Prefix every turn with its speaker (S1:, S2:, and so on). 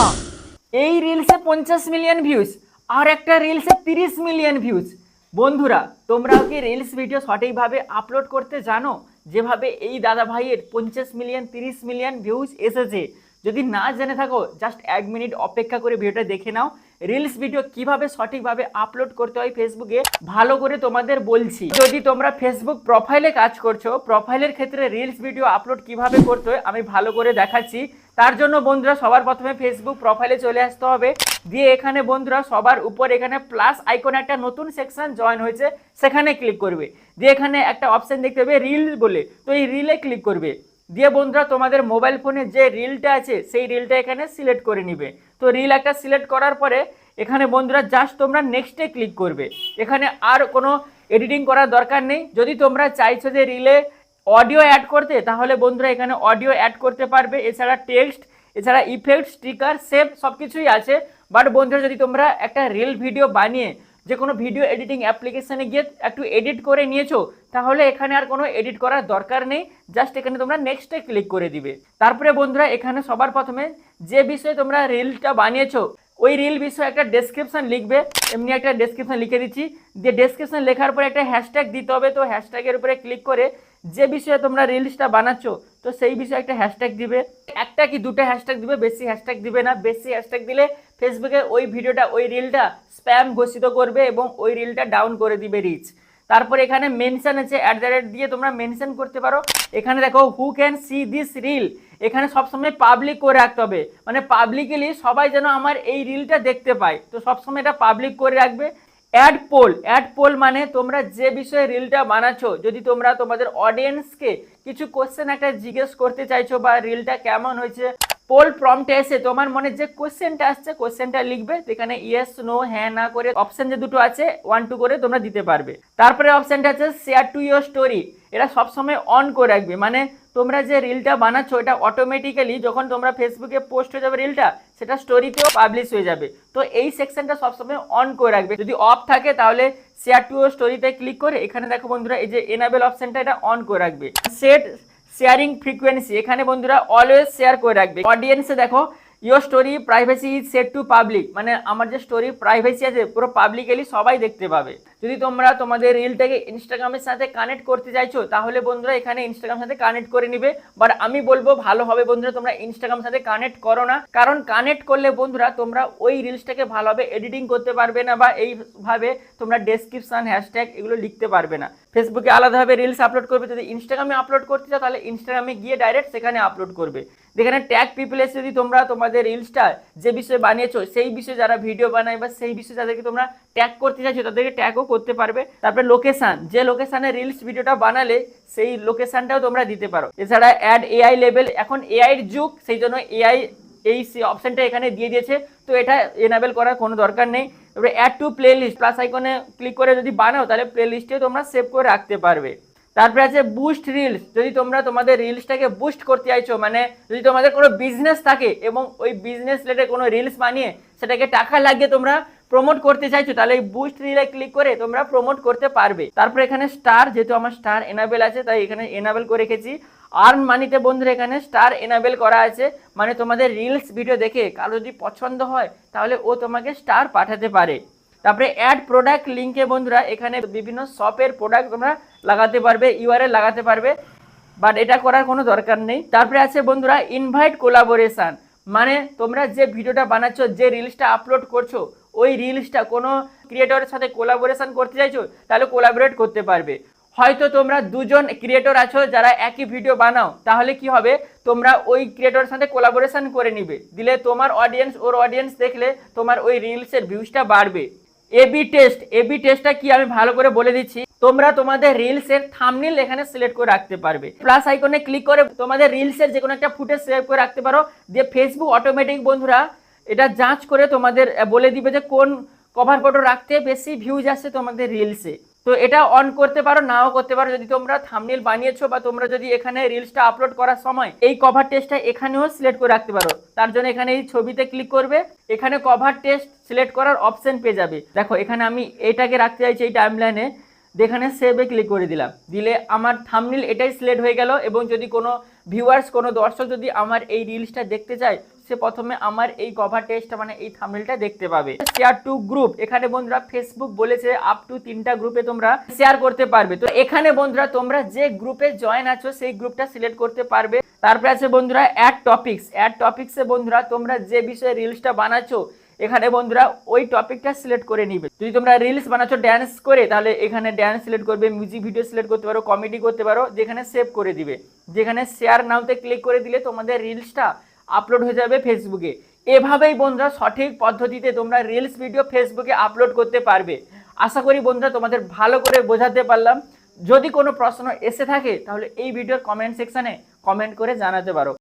S1: আহা এই রিলসে পঞ্চাশ মিলিয়ন ভিউজ আর একটা রিলসে তিরিশ মিলিয়ন ভিউজ বন্ধুরা, তোমরাও কি রিলস ভিডিও সঠিকভাবে আপলোড করতে জানো? যেভাবে এই দাদা ভাইয়ের পঞ্চাশ মিলিয়ন তিরিশ মিলিয়ন ভিউজ এসেছে। যদি না জেনে থাকো জাস্ট এক মিনিট অপেক্ষা করে ভিডিওটা দেখে নাও। রিলস ভিডিও কীভাবে সঠিকভাবে আপলোড করতে হয় ফেসবুকে ভালো করে তোমাদের বলছি। যদি তোমরা ফেসবুক প্রোফাইলে কাজ করছ প্রোফাইলের ক্ষেত্রে রিলস ভিডিও আপলোড কীভাবে করতে হয়, আমি ভালো করে দেখাচ্ছি। তার জন্য বন্ধুরা, সবার প্রথমে ফেসবুক প্রোফাইলে চলে আসতে হবে। দিয়ে এখানে বন্ধুরা, সবার উপর এখানে প্লাস আইকন একটা নতুন সেকশন জয়েন হয়েছে, সেখানে ক্লিক করবে। দিয়ে এখানে একটা অপশন দেখতে হবে রিল বলে। তো এই রিলে ক্লিক করবে। দিয়ে বন্ধুরা, তোমাদের মোবাইল ফোনে যে রিলটা আছে, সেই রিলটা এখানে সিলেক্ট করে নিবে। তো রিল একটা সিলেক্ট করার পরে, এখানে বন্ধুরা জাস্ট তোমরা নেক্সটে ক্লিক করবে। এখানে আর কোনো এডিটিং করার দরকার নেই। যদি তোমরা চাইছো যে রিলে অডিও অ্যাড করতে, তাহলে বন্ধুরা এখানে অডিও অ্যাড করতে পারবে। এছাড়া টেক্সট এছাড়া ইফেক্ট স্টিকার সেভ সব কিছুই আছে। বাট বন্ধুরা, যদি তোমরা একটা রিল ভিডিও বানিয়ে যে কোনো ভিডিও এডিটিং অ্যাপ্লিকেশানে গিয়ে একটু এডিট করে নিয়েছো, তাহলে এখানে আর কোনো এডিট করার দরকার নেই। জাস্ট এখানে তোমরা নেক্সটে ক্লিক করে দিবে। তারপরে বন্ধুরা, এখানে সবার প্রথমে যে বিষয়ে তোমরা রিলটা বানিয়েছো, ওই রিল বিষয়ে একটা ডেসক্রিপশন লিখবে। এমনি একটা ডেসক্রিপশন লিখে দিচ্ছি। যে ডেসক্রিপশন লেখার পরে একটা হ্যাশট্যাগ দিতে হবে। তো হ্যাশট্যাগের উপরে ক্লিক করে যে বিষয়ে তোমরা রিলসটা বানাচ্ছ, তো সেই বিষয়ে একটা হ্যাশট্যাগ দিবে। একটা কি দুটো হ্যাশট্যাগ দিবে? বেশি হ্যাশট্যাগ দিবে না? বেশি হ্যাশট্যাগ দিলে ফেসবুকে ওই ভিডিওটা, ওই রিলটা স্প্যাম ঘোষিত করবে এবং ওই রিলটা ডাউন করে দিবে রিচ তারপর এখানে মেনশন আছে অ্যাট দ্য রেট দিয়ে তোমরা মেনশন করতে পারো। এখানে দেখো who can see this reel এখানে সবসময় পাবলিক করে রাখতে হবে। মানে পাবলিকলি সবাই যেন আমার এই রিলটা দেখতে পায়। তো সবসময় এটা পাবলিক করে রাখবে। অ্যাড পোল অ্যাড পোল মানে তোমরা যে বিষয়ে রিলটা বানাচ্ছো, যদি তোমরা তোমাদের অডিয়েন্সকে কিছু কোশ্চেন একটা জিজ্ঞেস করতে চাইছো বা রিলটা কেমন হয়েছে পোল প্রম্পটে এসে তোমার মনে যে কোশ্চেনটা আসছে, কোশ্চেনটা লিখবে এখানে ইয়েস নো হ্যাঁ না করে অপশন যে দুটো আছে ওয়ান টু করে তোমরা দিতে পারবে। তারপরে অপশানটা আছে শেয়ার টু ইয়োর স্টোরি এটা সবসময় অন করে রাখবে। মানে তোমরা যে রিলটা বানাচ্ছো, এটা অটোমেটিক্যালি যখন তোমরা ফেসবুকে পোস্ট হয়ে যাবে রিলটা সেটা স্টোরিতেও পাবলিশ হয়ে যাবে। তো এই সেকশনটা সবসময় অন করে রাখবে। যদি অফ থাকে, তাহলে শেয়ার টু স্টোরিতে ক্লিক করে, এখানে দেখো বন্ধুরা, এই যে এনাবেল অপশনটা এটা অন করে রাখবে। সেট শেয়ারিং ফ্রিকোয়েন্সি এখানে বন্ধুরা অলওয়েজ শেয়ার করে রাখবে। অডিয়েন্সে দেখো your story privacy is set to public মানে আমার যে স্টোরি প্রাইভেসি আছে, পুরো পাবলিকলি সবাই দেখতে পাবে। যদি তোমরা তোমাদের রিলটাকে ইনস্টাগ্রামের সাথে কানেক্ট করতে চাইছো, তাহলে বন্ধুরা এখানে ইনস্টাগ্রামের সাথে কানেক্ট করে নিবে। বাট আমি বলব ভালো হবে বন্ধুরা, তোমরা ইনস্টাগ্রামের সাথে কানেক্ট করো না। কারণ কানেক্ট করলে বন্ধুরা তোমরা ওই রিলসটাকে ভালোভাবে এডিটিং করতে পারবে না বা এইভাবে তোমরা ডেসক্রিপশন হ্যাশট্যাগ এগুলো লিখতে পারবে না। ফেসবুকে আলাদাভাবে রিলস আপলোড করবে। যদি ইনস্টাগ্রামে আপলোড করতে চাও, তাহলে ইনস্টাগ্রামে গিয়ে ডাইরেক্ট সেখানে আপলোড করবে। যেখানে ট্যাগ পিপল এসে যদি তোমরা তোমাদের রিলসটা যে বিষয়ে বানিয়েছো, সেই বিষয়ে যারা ভিডিও বানায় বা সেই বিষয়ে যাদেরকে তোমরা ট্যাগ করতে চাইছো, তাদেরকে ট্যাগও করতে পারবে। তারপরে লোকেশান যে লোকেশানে রিলস ভিডিওটা বানালে, সেই লোকেশানটাও তোমরা দিতে পারো। এছাড়া অ্যাড এআই লেভেল এখন এআই এর যুগ, সেই জন্য এআই এই অপশানটা এখানে দিয়ে দিয়েছে। তো এটা এনাবেল করার কোনো দরকার নেই। এবারে add to playlist plus আইকনে ক্লিক করে যদি বানাও, তাহলে প্লে লিস্টে তোমরা সেভ করে রাখতে পারবে। তারপরে আছে বুস্ট রিলস যদি তোমরা তোমাদের রিলসটাকে বুস্ট করতে চাইছো মানে যদি তোমাদের কোনো বিজনেস থাকে এবং ওই বিজনেস রিলেটেড কোনো রিলস বানিয়ে সেটাকে টাকা লাগিয়ে তোমরা প্রমোট করতে চাইছো, তাহলে এই বুস্ট রিলে ক্লিক করে তোমরা প্রমোট করতে পারবে। তারপরে এখানে স্টার যেহেতু আমার স্টার এনাবেল আছে, তাই এখানে এনাবেল করে রেখেছি। আর্ন মানিতে বন্ধুরা, এখানে স্টার এনাবেল করা আছে। মানে তোমাদের রিলস ভিডিও দেখে কারও যদি পছন্দ হয়, তাহলে ও তোমাকে স্টার পাঠাতে পারে। তারপরে অ্যাড প্রোডাক্ট লিঙ্কে বন্ধুরা, এখানে বিভিন্ন শপের প্রোডাক্ট তোমরা লাগাতে পারবে ইউআরএল লাগাতে পারবে বাট এটা করার কোনো দরকার নেই। তারপরে আছে বন্ধুরা ইনভাইট কোলাবোরেশান মানে তোমরা যে ভিডিওটা বানাচ্ছ, যে রিলসটা আপলোড করছ, ওই রিলসটা কোনো ক্রিয়েটরের সাথে কোলাবোরেশান করতে চাইছো, তাহলে কোলাবোরেট করতে পারবে। হয়তো তোমরা দুজন ক্রিয়েটর আছো, যারা একই ভিডিও বানাও, তাহলে কি হবে? তোমরা ওই ক্রিয়েটরের সাথে কোলাবোরেশন করে নিবে। দিলে তোমার অডিয়েন্স ওর অডিয়েন্স দেখলে তোমার ওই রিলসের ভিউজটা বাড়বে। এবি টেস্ট এবি টেস্টটা কি আমি ভালো করে বলে দিচ্ছি? তোমরা তোমাদের রিলসের থামনিল এখানে সিলেক্ট করে রাখতে পারবে। প্লাস আইকনে ক্লিক করে তোমাদের রিলসের যে কোনো একটা ফুটেজ সেভ করে রাখতে পারো। দিয়ে ফেসবুক অটোমেটিক বন্ধুরা এটা যাচ করে তোমাদের বলে দিবে যে কোন কভার ফটো রাখতে বেশি ভিউজ আসছে তোমাদের রিলসে তো এটা অন করতে পারো, নাও করতে পারো। যদি তোমরা থামনেল বানিয়েছো বা তোমরা যদি এখানে রিলসটা আপলোড করার সময় এই কভার টেস্টটা এখানেও সিলেক্ট করে রাখতে পারো। তার জন্য এখানে এই ছবিতে ক্লিক করবে। এখানে কভার টেস্ট সিলেক্ট করার অপশন পেয়ে যাবে। দেখো, এখানে আমি এটাকে রাখতে চাইছি এই টাইমলাইনে যেখানে সেভে ক্লিক করে দিলাম। দিলে আমার থামনিল এটাই সিলেক্ট হয়ে গেল এবং যদি কোনো ভিউয়ার্স কোনো দর্শক যদি আমার এই রিলসটা দেখতে চায় সে প্রথমে আমার এই কভার টেক্সট মানে এই থাম্বনেলটা দেখতে পাবে। শেয়ার টু গ্রুপ এখানে বন্ধুরা ফেসবুক বলেছে আপ টু তিনটা গ্রুপে তোমরা শেয়ার করতে পারবে। তো এখানে বন্ধুরা তোমরা যে গ্রুপে জয়েন আছো, সেই গ্রুপটা সিলেক্ট করতে পারবে। তারপরে আছে বন্ধুরা অ্যাড টপিকস অ্যাড টপিকসে বন্ধুরা তোমরা যে বিষয়ে রিলসটা বানাচ্ছো, এখানে বন্ধুরা ওই টপিকটা সিলেক্ট করে নিবে। যদি তোমরা রিলস বানাচ্ছো ড্যান্স করে, তাহলে এখানে ড্যান্স সিলেক্ট করবে মিউজিক ভিডিও সিলেক্ট করতে পারো কমেডি করতে পারো, যেখানে সেভ করে দিবে। যেখানে শেয়ার নাওতে ক্লিক করে দিলে তোমাদের রিলসটা আপলোড হয়ে যাবে ফেসবুকে এভাবেই বন্ধুরা সঠিক পদ্ধতিতে তোমরা রিলস ভিডিও ফেসবুকে আপলোড করতে পারবে। আশা করি বন্ধুরা তোমাদের ভালো করে বোঝাতে পারলাম। যদি কোনো প্রশ্ন এসে থাকে, তাহলে এই ভিডিওর কমেন্ট সেকশানে কমেন্ট করে জানাতে পারো।